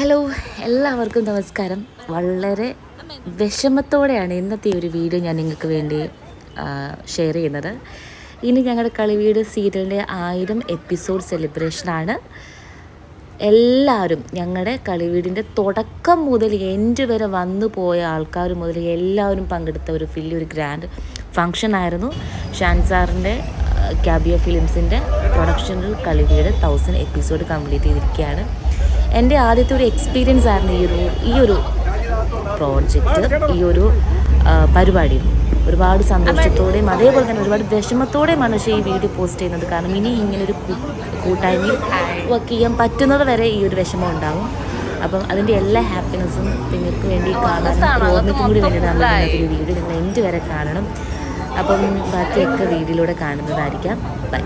Hello എല്ലാവർക്കും നമസ്കാരം. വളരെ വിഷമത്തോടെയാണ് ഇന്നത്തെ ഒരു വീഡിയോ ഞാൻ നിങ്ങൾക്ക് വേണ്ടി ഷെയർ ചെയ്യുന്നത്. ഇനി ഞങ്ങളുടെ കളിവീട് സീരിയലിന്റെ ആയിരം എപ്പിസോഡ് സെലിബ്രേഷനാണ് എല്ലാവരും ഞങ്ങളുടെ കളിവീടിന്റെ തുടക്കം മുതൽ എൻഡ് വരെ വന്നു പോയ ആൾക്കാർ മുതൽ എല്ലാവരും പങ്കെടുത്ത ഒരു വലിയൊരു ഗ്രാൻഡ് ഫങ്ഷൻ ആയിരുന്നു. ഷാൻ സാറിന്റെ ക്യാബിയ ഫിലിംസിന്റെ പ്രൊഡക്ഷനിൽ കളിവീട് തൗസൻഡ് എപ്പിസോഡ് കംപ്ലീറ്റ് ചെയ്തിരിക്കുകയാണ്. എന്റെ ആദ്യത്തെ ഒരു എക്സ്പീരിയൻസ് ആയിരുന്നു ഈ ഒരു ഈ ഒരു പ്രോജക്റ്റ് ഈ ഒരു പരിപാടി പരിപാടിയും. ഒരുപാട് സന്തോഷത്തോടെയും അതേപോലെ തന്നെ ഒരുപാട് വിഷമത്തോടെയുമാണ് പക്ഷേ ഈ വീഡിയോ പോസ്റ്റ് ചെയ്യുന്നത്. കാരണം ഇനി ഇങ്ങനെ ഒരു കൂട്ടായ്മയിൽ വർക്ക് ചെയ്യാൻ പറ്റുന്നത് വരെ ഈ ഒരു വിഷമം ഉണ്ടാവും. അപ്പം അതിന്റെ എല്ലാ ഹാപ്പിനെസ്സും നിങ്ങൾക്ക് വേണ്ടി കാണാൻ ഓർമ്മയ്ക്കും കൂടി വേണ്ടി നമ്മൾ ഈ വീഡിയോ. നിങ്ങൾ എന്റെ വരെ കാണണം. അപ്പം ബാക്കിയൊക്കെ വീഡിയോയിലൂടെ കാണുന്നതായിരിക്കാം. ബൈ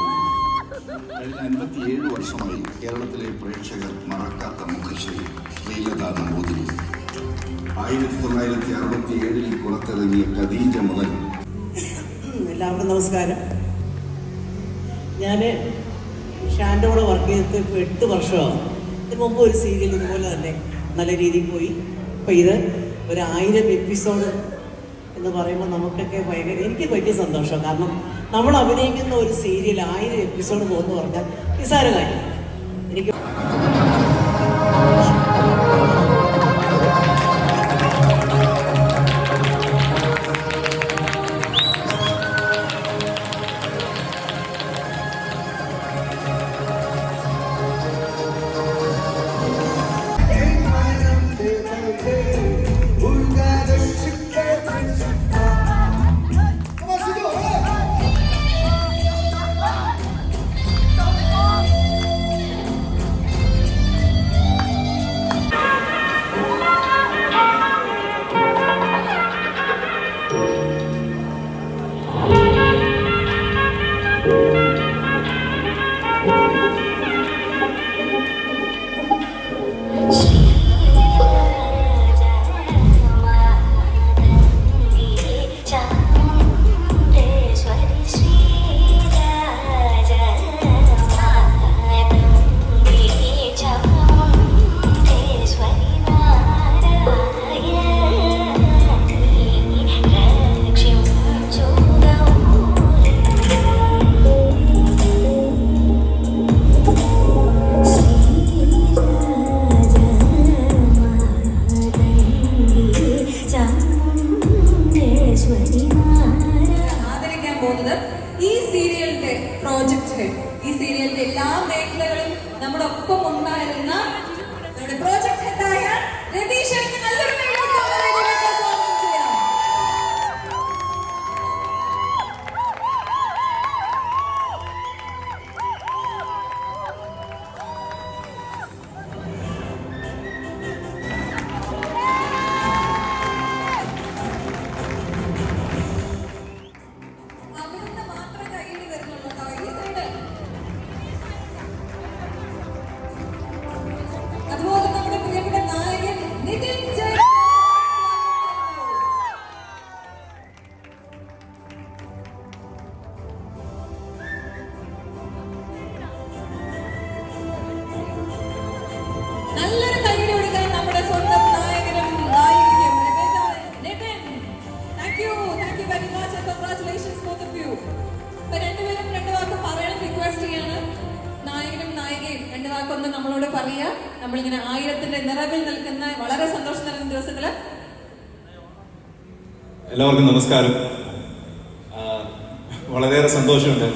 കഴിഞ്ഞ അൻപത്തിയേഴ് വർഷമായി കേരളത്തിലെ പ്രേക്ഷകർ മറക്കാത്ത മുഖശ്രീ ശ്രീലത നമ്പൂതിരി ആയിരത്തി തൊള്ളായിരത്തി അറുപത്തി മുതൽ എല്ലാവർക്കും നമസ്കാരം. ഞാൻ ഷാന്റെ കൂടെ വർക്ക് ചെയ്തിട്ട് ഇപ്പോൾ എട്ട് വർഷമാണ് ഇതിന് മുമ്പ് ഒരു സീരിയൽ ഇതുപോലെ തന്നെ നല്ല രീതിയിൽ പോയി. അപ്പോൾ ഇത് ഒരു ആയിരം എപ്പിസോഡ് എന്ന് പറയുമ്പോൾ നമുക്കൊക്കെ ഭയങ്കര എനിക്ക് വലിയ സന്തോഷം. കാരണം നമ്മൾ അഭിനയിക്കുന്ന ഒരു സീരിയൽ ആയിരം എപ്പിസോഡ് പോകുന്നു പറഞ്ഞാൽ നിസ്സാര കാര്യം എനിക്ക് എല്ലാവർക്കും നമസ്കാരം. വളരെയേറെ സന്തോഷമുണ്ട്.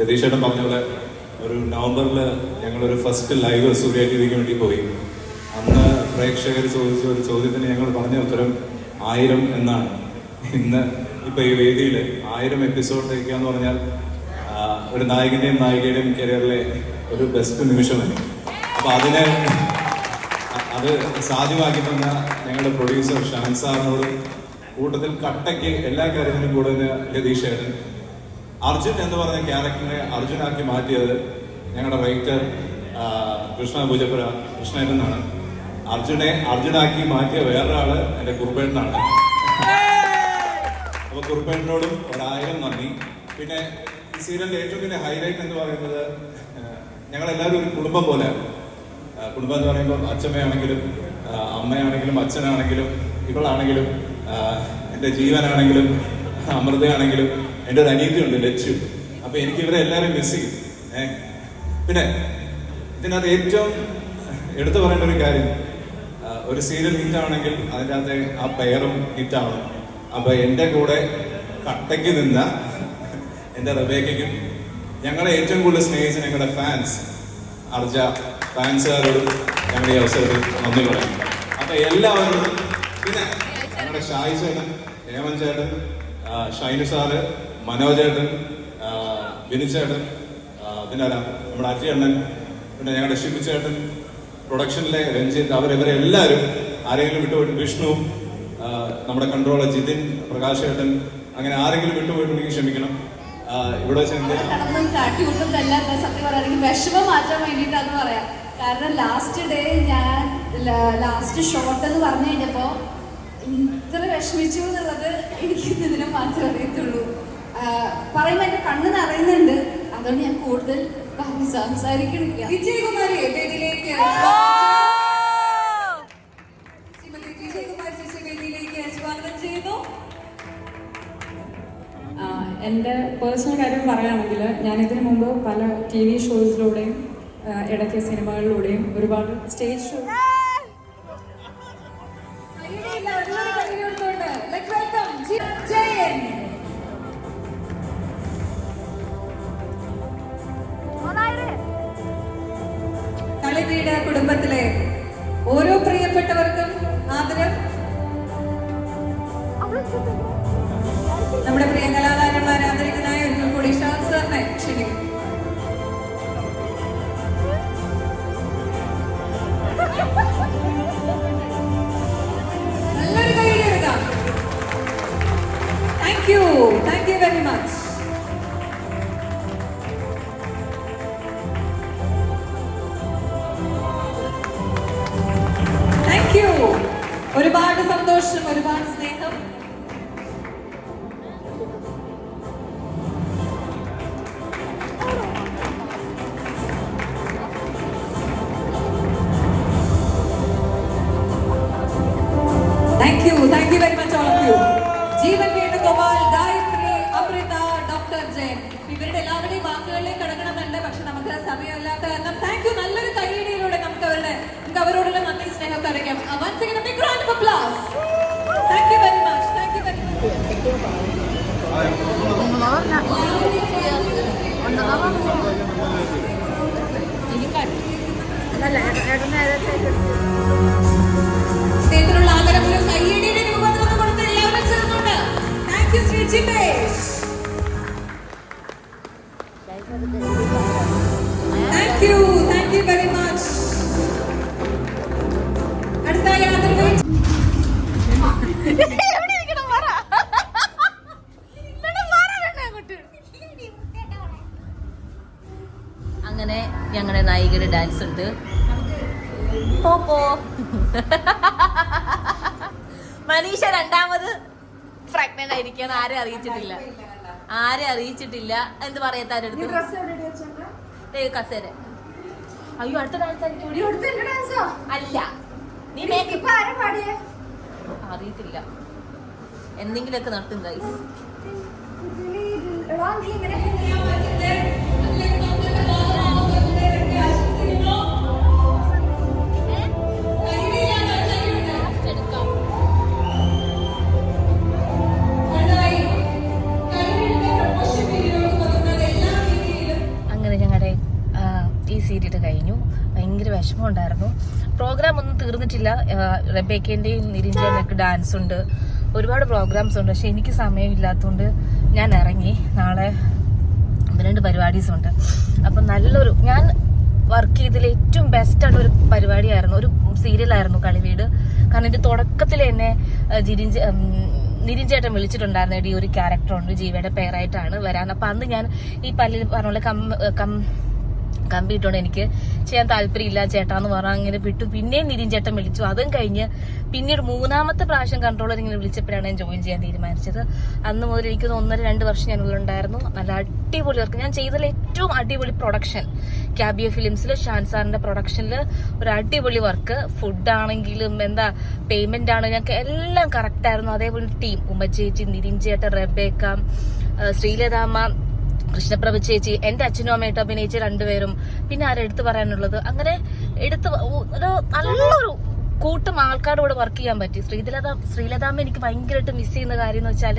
രതീഷേട്ടൻ പറഞ്ഞ പോലെ ഒരു നവംബറിൽ ഞങ്ങളൊരു ഫസ്റ്റ് ലൈവ് സൂര്യ ടി വിക്ക് വേണ്ടി പോയി. അന്ന് പ്രേക്ഷകർ ചോദിച്ച ഒരു ചോദ്യത്തിന് ഞങ്ങൾ പറഞ്ഞ ഉത്തരം ആയിരം എന്നാണ്. ഇന്ന് ഇപ്പോൾ ഈ വേദിയിൽ ആയിരം എപ്പിസോഡ് തയ്ക്കുക എന്ന് പറഞ്ഞാൽ ഒരു നായകന്റെയും നായികയുടെയും കരിയറിലെ ഒരു ബെസ്റ്റ് നിമിഷമായി അപ്പോൾ അതിനെ അത് സാധ്യമാക്കി തന്ന ഞങ്ങളുടെ പ്രൊഡ്യൂസർ ഷാൻ സാറിനോട് കൂട്ടത്തിൽ കട്ടയ്ക്ക് എല്ലാ കാര്യത്തിനും കൂടുതൽ രതീഷ് ഏട്ടൻ അർജുൻ എന്ന് പറഞ്ഞ ക്യാരക്ടറിനെ അർജുനാക്കി മാറ്റിയത് ഞങ്ങളുടെ റൈറ്റർ കൃഷ്ണ പൂജപ്പുര കൃഷ്ണൻ എന്നാണ് അർജുനെ അർജുനാക്കി മാറ്റിയ വേറൊരാൾ എന്റെ കുറുപ്പേട്ടനാണ്. അപ്പൊ കുറുപ്പേട്ടനോടും ഒരായിരം നന്ദി. പിന്നെ ഈ സീരിയലിന്റെ ഏറ്റവും വലിയ ഹൈലൈറ്റ് എന്ന് പറയുന്നത് ഞങ്ങളെല്ലാവരും ഒരു കുടുംബം പോലെ. കുടുംബം എന്ന് പറയുമ്പോൾ അച്ഛമ്മയാണെങ്കിലും അമ്മയാണെങ്കിലും അച്ഛനാണെങ്കിലും ഇവളാണെങ്കിലും എന്റെ ജീവനാണെങ്കിലും അമൃതയാണെങ്കിലും എന്റെ ഒരു അനീതിയുണ്ട് ലച്ചു. അപ്പൊ എനിക്ക് ഇവരെ എല്ലാവരും മിസ് ചെയ്യും. ഏ പിന്നെ ഇതിനകത്ത് ഏറ്റവും എടുത്തു പറയേണ്ട ഒരു കാര്യം ഒരു സീരിയൽ ഹിറ്റ് ആണെങ്കിൽ അതിന്റെ അകത്തെ ആ പെയറും ഹിറ്റാണ് ആവണം. അപ്പൊ എന്റെ കൂടെ കട്ടയ്ക്ക് നിന്ന എന്റെ റബേക്കും ഞങ്ങളെ ഏറ്റവും കൂടുതൽ സ്നേഹിച്ച ഞങ്ങളുടെ ഫാൻസ് അർജ ഫാൻസുകാരോടും ഞങ്ങളുടെ അവസരത്തിൽ നന്ദി പറയാം അപ്പൊ എല്ലാവരും പിന്നെ ഞങ്ങളുടെ ഷായി ചേട്ടൻ ഹേമൻ ചേട്ടൻ ഷൈനു സാറ് മനോജ് ചേട്ടൻ ആ, ബിനു ചേട്ടൻ ആ, പിന്നെ നമ്മുടെ അജി അണ്ണൻ പിന്നെ ഞങ്ങളുടെ ഷിബു ചേട്ടൻ പ്രൊഡക്ഷനിലെ രഞ്ജിത്ത് അവരിവരെ എല്ലാവരും ആരെങ്കിലും വിട്ടുപോയിട്ട് വിഷ്ണു നമ്മുടെ കൺട്രോളർ ജിതിൻ പ്രകാശ് ചേട്ടൻ അങ്ങനെ ആരെങ്കിലും വിട്ടുപോയിട്ടുണ്ടെങ്കിൽ ക്ഷമിക്കണം. ഇവിടെ വെച്ച് സത്യം മാറ്റാൻ പറയാം. കാരണം ലാസ്റ്റ് ഡേ ഞാൻ ലാസ്റ്റ് ഷോട്ട് എന്ന് പറഞ്ഞു കഴിഞ്ഞപ്പോ ഇത്ര വിഷമിച്ചു എന്നുള്ളത് എനിക്ക് ഇതിനെ മാത്രമേ അറിയത്തുള്ളൂ. പറയുമ്പോൾ പറയുമ്പോ എന്റെ കണ്ണ് നിറയുന്നുണ്ട്. അതുകൊണ്ട് ഞാൻ കൂടുതൽ സംസാരിക്കണില്ല. വിജയകുമാരി വേദിയിലേക്ക്? ശ്രീമതി വിജയകുമാരി ചേച്ചി വേദിയിലേക്ക് സ്വാഗതം ചെയ്യുന്നു. എന്റെ പേഴ്സണൽ കാര്യം പറയുകയാണെങ്കിൽ ഞാൻ ഇതിനു മുമ്പ് പല ടി വി ഷോസിലൂടെയും ഇടയ്ക്ക് സിനിമകളിലൂടെയും ഒരുപാട് സ്റ്റേജ് ഷോ കുടുംബത്തിലെ ഓരോ പ്രിയപ്പെട്ടവർക്കും ആദരം. നമ്മുടെ പ്രിയ സന്തോഷം ഒരുപാട് thank you Shri Jitesh thank you thank you very ആരെ അറിയിച്ചിട്ടില്ല ആരെ അറിയിച്ചിട്ടില്ല എന്ത് പറയത്താരെടുത്ത് കസേര അയ്യോ അടുത്ത ഡാൻസ് അല്ല നീ മേക്കപ്പ് അറിയത്തില്ല എന്തെങ്കിലുമൊക്കെ നടത്തും ഗൈസ് അങ്ങനെ സീരിയൽ കഴിഞ്ഞു. ഭയങ്കര വിഷമം ഉണ്ടായിരുന്നു പ്രോഗ്രാം ഒന്നും തീർന്നിട്ടില്ല. റബേക്കേന്റെയും ഒക്കെ ഡാൻസ് ഉണ്ട്. ഒരുപാട് പ്രോഗ്രാംസ് ഉണ്ട്. പക്ഷെ എനിക്ക് സമയമില്ലാത്തതുകൊണ്ട് ഞാൻ ഇറങ്ങി. നാളെ രണ്ട് പരിപാടീസ് ഉണ്ട്. അപ്പം നല്ലൊരു ഞാൻ വർക്ക് ചെയ്തതിൽ ഏറ്റവും ബെസ്റ്റ് ആയിട്ടുള്ള ഒരു പരിപാടിയായിരുന്നു. ഒരു സീരിയലായിരുന്നു കളിവീട്. കാരണം എന്റെ തുടക്കത്തിൽ എന്നെ ജിരിഞ്ച് നിരിഞ്ചേട്ടൻ വിളിച്ചിട്ടുണ്ടായിരുന്നു. എടി ഒരു ക്യാരക്ടർ ഉണ്ട് ജീവയുടെ പേരായിട്ടാണ് വരാൻ. അപ്പം അന്ന് ഞാൻ ഈ പല്ലിൽ പറഞ്ഞ കം കം കമ്പിയിട്ടോണ്ട് എനിക്ക് ചെയ്യാൻ താല്പര്യമില്ല. ചേട്ടാന്ന് പറഞ്ഞാൽ അങ്ങനെ വിട്ടു. പിന്നെയും നിരീൻ ചേട്ടൻ വിളിച്ചു. അതും കഴിഞ്ഞ് പിന്നീട് മൂന്നാമത്തെ പ്രാവശ്യം കൺട്രോളർ ഇങ്ങനെ വിളിച്ചപ്പോഴാണ് ഞാൻ ജോയിൻ ചെയ്യാൻ തീരുമാനിച്ചത്. അന്ന് മുതൽ എനിക്ക് ഒന്നര രണ്ട് വർഷം ഞാൻ ഉണ്ടായിരുന്നു നല്ല അടിപൊളി വർക്ക് ഞാൻ ചെയ്തതിൽ ഏറ്റവും അടിപൊളി പ്രൊഡക്ഷൻ ക്യാബിയ ഫിലിംസിൽ ഷാൻ സാറിന്റെ പ്രൊഡക്ഷനിൽ ഒരു അടിപൊളി വർക്ക് ഫുഡ് ആണെങ്കിലും എന്താ പേയ്മെന്റ് ആണെങ്കിലും ഞങ്ങൾക്ക് എല്ലാം കറക്റ്റ് ആയിരുന്നു. അതേപോലെ ടീം ഉമ്മച്ചേച്ചി നിരീൻ ചേട്ടൻ റെബേക്ക ശ്രീലതാമ്മ കൃഷ്ണപ്രഭ ചേച്ചി എന്റെ അച്ഛനും അമ്മയായിട്ട് അഭിനയിച്ച രണ്ടുപേരും പിന്നെ ആരെടുത്ത് പറയാനുള്ളത്? അങ്ങനെ എടുത്ത് ഒരു നല്ലൊരു കൂട്ടം ആൾക്കാരോട് വർക്ക് ചെയ്യാൻ പറ്റി. ശ്രീലത ശ്രീലതാമ്മ എനിക്ക് ഭയങ്കരമായിട്ട് മിസ് ചെയ്യുന്ന കാര്യം എന്ന് വെച്ചാൽ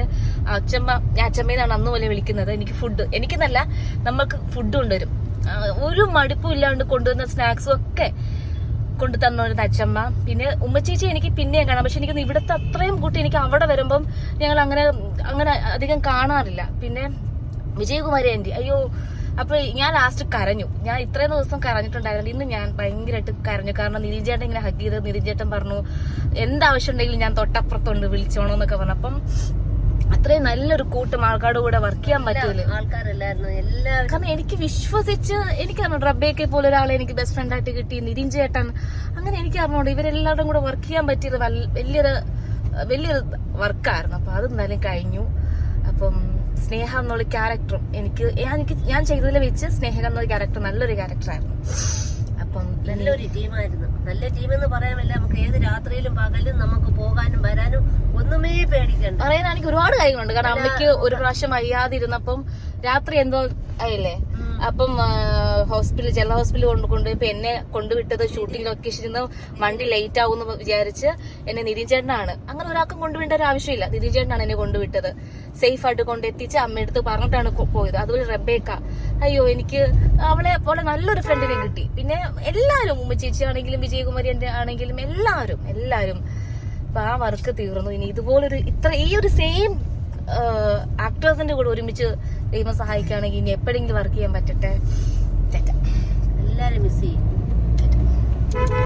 അച്ഛമ്മ ഞാൻ അച്ഛമ്മയെന്നാണ് അന്ന് പോലെ വിളിക്കുന്നത്. എനിക്ക് ഫുഡ് എനിക്കെന്നല്ല നമ്മൾക്ക് ഫുഡ് കൊണ്ടുവരും. ഒരു മടുപ്പും ഇല്ലാണ്ട് കൊണ്ടുവന്ന സ്നാക്സും ഒക്കെ കൊണ്ടു തന്നോരുന്ന അച്ഛമ്മ. പിന്നെ ഉമ്മച്ചേച്ചി എനിക്ക് പിന്നെയും കാണാം. പക്ഷെ എനിക്ക് ഇവിടുത്തെ അത്രയും കൂട്ടി എനിക്ക് അവിടെ വരുമ്പം ഞങ്ങൾ അങ്ങനെ അങ്ങനെ അധികം കാണാറില്ല. പിന്നെ വിജയകുമാരി ആന്റി അയ്യോ അപ്പൊ ഞാൻ ലാസ്റ്റ് കരഞ്ഞു. ഞാൻ ഇത്രയും ദിവസം കരഞ്ഞിട്ടുണ്ടായിരുന്നു ഇന്ന് ഞാൻ ഭയങ്കരമായിട്ട് കരഞ്ഞു. കാരണം നിരിഞ്ചേട്ടൻ ഇങ്ങനെ ഹഗ് ചെയ്ത് നിരിഞ്ചേട്ടൻ പറഞ്ഞു എന്താവശ്യം ഉണ്ടെങ്കിലും ഞാൻ തൊട്ടപ്പുറത്തുണ്ട് വിളിച്ചോണോ എന്നൊക്കെ പറഞ്ഞു. അപ്പം അത്രയും നല്ലൊരു കൂട്ടം ആൾക്കാരുടെ കൂടെ വർക്ക് ചെയ്യാൻ പറ്റൂല ആൾക്കാരല്ലായിരുന്നു. എല്ലാവരും കാരണം എനിക്ക് വിശ്വസിച്ച് എനിക്കറിഞ്ഞു റബ്ബേക്കെ പോലെ ഒരാളെ എനിക്ക് ബെസ്റ്റ് ഫ്രണ്ട് ആയിട്ട് കിട്ടി നിതിൻ ചേട്ടൻ അങ്ങനെ എനിക്ക് അറിഞ്ഞോണ്ട് ഇവരെല്ലാവരും കൂടെ വർക്ക് ചെയ്യാൻ പറ്റിയത് വലിയൊരു വലിയൊരു വർക്കായിരുന്നു അപ്പൊ അത് എന്തായാലും കഴിഞ്ഞു. അപ്പം സ്നേഹ എന്നുള്ള ക്യാരക്ടറും എനിക്ക് ഞാൻ എനിക്ക് ഞാൻ ചെയ്തതിൽ വെച്ച് സ്നേഹ എന്നൊരു ക്യാരക്ടർ നല്ലൊരു ക്യാരക്ടറായിരുന്നു അപ്പം നല്ലൊരു ടീമായിരുന്നു നല്ല ടീം എന്ന് പറയാമല്ല നമുക്ക് ഏത് രാത്രിയിലും പകലും നമുക്ക് പോകാനും വരാനും ഒന്നുമേ പേടിക്കണ്ട. എനിക്ക് ഒരുപാട് കാര്യങ്ങളുണ്ട്. കാരണം അമ്മയ്ക്ക് ഒരു പ്രാവശ്യം വയ്യാതിരുന്നപ്പം രാത്രി എന്തോ ആയില്ലേ? അപ്പം ഹോസ്പിറ്റലിൽ ജനറൽ ഹോസ്പിറ്റലിൽ കൊണ്ട് കൊണ്ടുപോയി. എന്നെ കൊണ്ടുവിട്ടത് ഷൂട്ടിംഗ് ലൊക്കേഷനിൽ നിന്ന് വണ്ടി ലേറ്റ് ആവും വിചാരിച്ച് എന്നെ നിതിൻ ചേട്ടനാണ്. അങ്ങനെ ഒരാൾക്കും കൊണ്ടുവിടേണ്ട ഒരു ആവശ്യമില്ല. നിതിൻ ചേട്ടനാണ് എന്നെ കൊണ്ടുവിട്ടത്. സേഫ് ആയിട്ട് കൊണ്ടെത്തിച്ച് അമ്മയടുത്ത് പറഞ്ഞിട്ടാണ് പോയത്. അതുപോലെ റബേക്ക. അയ്യോ എനിക്ക് അവളെ പോലെ നല്ലൊരു ഫ്രണ്ടിനെ കിട്ടി. പിന്നെ എല്ലാവരും ഉമ്മ ചേച്ചി ആണെങ്കിലും വിജയകുമാരി ആണെങ്കിലും എല്ലാവരും എല്ലാവരും. അപ്പൊ ആ വർക്ക് തീർന്നു. ഇനി ഇതുപോലൊരു ഇത്ര ഈ ഒരു സെയിം ആക്ടേഴ്സിന്റെ കൂടെ ഒരുമിച്ച് ദൈവം സഹായിക്കുകയാണെങ്കിൽ ഇനി എപ്പോഴെങ്കിലും വർക്ക് ചെയ്യാൻ പറ്റട്ടെ? എല്ലാരും മിസ് ചെയ്യും.